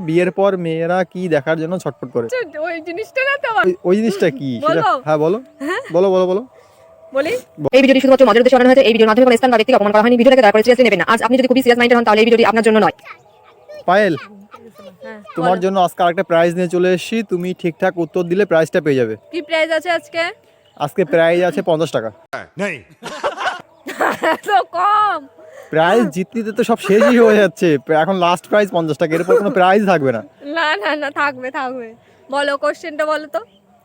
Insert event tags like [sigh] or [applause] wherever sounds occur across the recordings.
বিয়ের পর মেয়েরা কি দেখার জন্য ছটফট করে? ওই জিনিসটা না তো ওই- জিনিসটা কি? [laughs] হ্যাঁ বলো। বলো বলো বলো। বলি। এই ভিডিওটি শুধুমাত্র মজার উদ্দেশ্যে বানানো হয়েছে। এই ভিডিওর মাধ্যমে কোনো স্থান বা ব্যক্তিকে অপমান করা হয়নি। ভিডিওটাকে দয়া করে সিরিয়াসলি নেবেন না। আজ আপনি যদি খুবই সিরিয়াস মাইন্ডেড হন তাহলে এই ভিডিওটি আপনার জন্য নয়। পায়েল হ্যাঁ তোমার জন্য আজকে আরেকটা প্রাইজ নিয়ে চলে এসেছি। তুমি ঠিকঠাক উত্তর দিলে প্রাইজটা পেয়ে যাবে। কি আছে আজকে? আজকে প্রাইজ আছে পঞ্চাশ টাকা। [laughs] কম। প্রাইজ জিততে তো সব শেষই হয়ে যাচ্ছে। এখন লাস্ট প্রাইজ পঞ্চাশ টাকা এরপর কোনো প্রাইজ থাকবে না। না না না থাকবে থাকবে। বলো কোশ্চেনটা বলো তো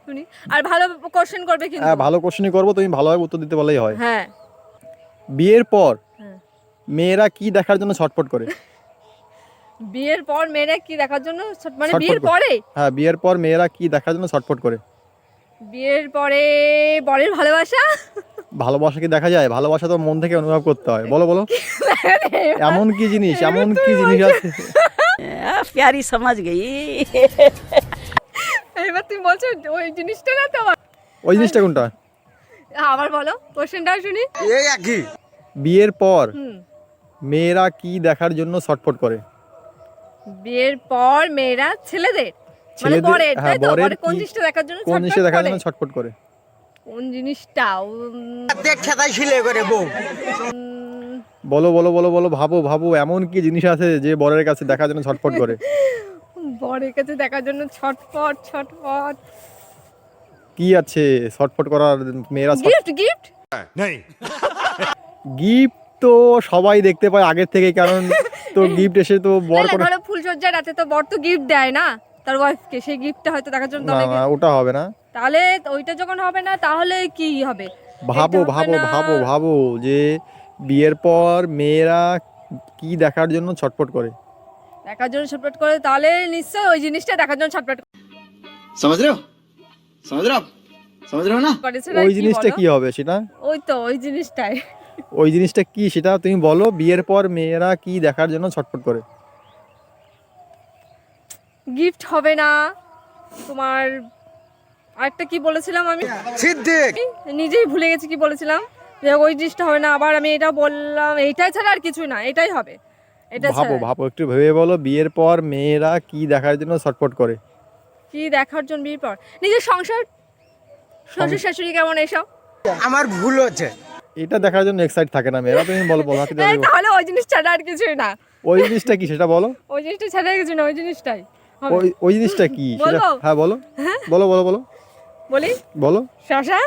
শুনি। আর ভালো কোশ্চেন করবে কিন্তু। হ্যাঁ ভালো কোশ্চেনই করব তুমি ভালোভাবে উত্তর দিতে বললেই হয়। হ্যাঁ। বিয়ের পর। মেয়েরা কি দেখার জন্য ছটফট করে? বিয়ের পর মেয়েরা কি দেখার জন্য মানে বিয়ের পরে? হ্যাঁ বিয়ের পর মেয়েরা কি দেখার জন্য ছটফট করে? বিয়ের পরে বরের ভালোবাসা? ভালোবাসা কি দেখা যায়? ভালোবাসা তো মন থেকে অনুভব করতে হয়। বলো বলো। এমন কি জিনিস? এমন কি জিনিস আছে? প্যারি সমাজ গেই। এবার তুমি বলছো ওই জিনিসটা না ওই জিনিসটা কোনটা? আবার বলো কোশ্চেনটা শুনি। এই একই। বিয়ের পর মেয়েরা কি দেখার জন্য ছটফট করে? বিয়ের পর মেয়েরা ছেলেদের মানে হ্যাঁ, কোন জিনিসটা দেখার জন্য কোন জিনিসটা দেখার জন্য ছটফট করে? কোন জিনিসটা? উম, উম, বলো বলো বলো বলো ভাবো ভাবো এমন কি জিনিস আছে যে বরের কাছে দেখার জন্য ছটফট করে? বরের কাছে দেখার জন্য ছটফট ছটফট কি আছে ছটফট করার মেয়েরা গিফট গিফট গিফট তো সবাই দেখতে পায় আগের থেকে কারণ তো গিফট এসে তো বর করে ধরো ফুলসজ্জার রাতে তো বর তো গিফট দেয় না তার ওয়াইফকে সেই গিফটটা হয়তো দেখার জন্য না ওটা হবে না। তাহলে ওইটা যখন হবে না তাহলে কি হবে? ভাবো ভাবো ভাবো ভাবো যে বিয়ের পর মেয়েরা কি দেখার জন্য ছটফট করে। দেখার জন্য ছটফট করে তাহলে নিশ্চয়ই ওই জিনিসটা দেখার জন্য ছটফট করে। রেও সমাজ না? ওই জিনিসটা কি হবে সেটা? ওই তো ওই জিনিসটাই। ওই জিনিসটা কি সেটা তুমি বলো বিয়ের পর মেয়েরা কি দেখার জন্য ছটফট করে? গিফট হবে না তোমার আরেকটা কি বলেছিলাম আমি? নিজেই ভুলে গেছি কি বলেছিলাম। যে ওই জিনিসটা হবে না আবার আমি এটা বললাম এইটাই ছাড়া আর কিছু না এটাই হবে। এটা ভাবো ভাবো একটু ভেবে বলো বিয়ের পর মেয়েরা কি দেখার জন্য ছটফট করে? কি দেখার জন্য বিয়ের পর? নিজের সংসার শ্বশুর শাশুড়ি কেমন এসব? আমার ভুল হচ্ছে। এটা দেখার জন্য এক্সাইট থাকে না মেয়েরা তুমি বলো বলো তাহলে ওই জিনিস ছাড়া আর কিছুই না। ওই জিনিসটা কি সেটা বলো? ওই জিনিসটা ছাড়া আর কিছু না ওই জিনিসটাই ওই ওই জিনিসটা কি সেটা? হ্যাঁ বলো। বলো বলো বলো। বলি? বলো। শশা?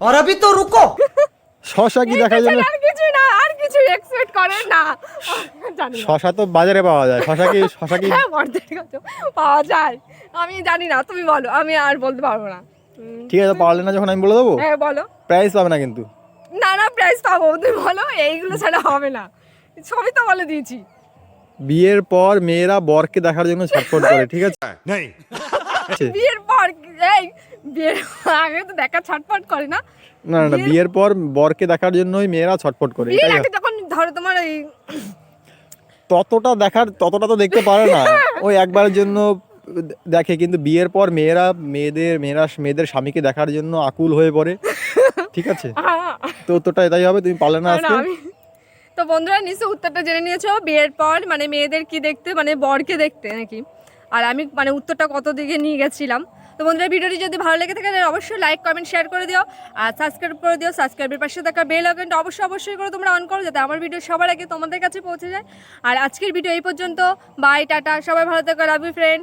আর अभी তো রুকো। শশা কি দেখা যাবে আর কিছু না আর কিছু এক্সপেক্ট করে না। না। শশা তো বাজারে পাওয়া যায়। শশা কি শশা কি হ্যাঁ, পাওয়া যায়। আমি জানি না তুমি বলো আমি আর বলতে পারব না। ঠিক আছে পারলে না যখন আমি বলে দেবো? হ্যাঁ বলো। প্রাইস পাবে না কিন্তু। না না প্রাইস পাবো তুমি বলো এইগুলো ছাড়া হবে না। সবই তো বলে দিয়েছি। বিয়ের পর মেয়েরা বরকে দেখার জন্য ছটফট করে ঠিক আছে? বিয়ের পর এই বিয়ের আগে তো দেখা ছটফট করে না। না না বিয়ের- পর বরকে দেখার জন্যই মেয়েরা ছটফট করে বিয়ের আগে যখন ধরো তোমার ওই ততটা দেখার ততটা তো দেখতে পারে না। ওই একবারের জন্য দেখে কিন্তু বিয়ের পর মেয়েরা মেয়েদের মেয়েরা মেয়েদের স্বামীকে দেখার জন্য আকুল হয়ে পড়ে। ঠিক আছে? [laughs] তো উত্তরটা এটাই হবে তুমি পারলে না না, আজকে? তো বন্ধুরা নিশ্চয় উত্তরটা জেনে নিয়েছো বিয়ের পর মানে মেয়েদের কি দেখতে মানে বরকে দেখতে নাকি? আর আমি মানে উত্তরটা কত দিকে নিয়ে গেছিলাম। তো বন্ধুরা, ভিডিওটি যদি ভালো লেগে থাকে, তাহলে অবশ্যই লাইক কমেন্ট শেয়ার করে দিও। আর সাবস্ক্রাইব করে দিও। সাবস্ক্রাইবের পাশে থাকা বেল আইকনটা অবশ্যই অবশ্যই করে তোমরা অন করো, যাতে আমার ভিডিও সবার আগে তোমাদের কাছে পৌঁছে যায়। আর আজকের ভিডিও এই পর্যন্ত। বাই টাটা। সবাই ভালো থাকো। Love you friend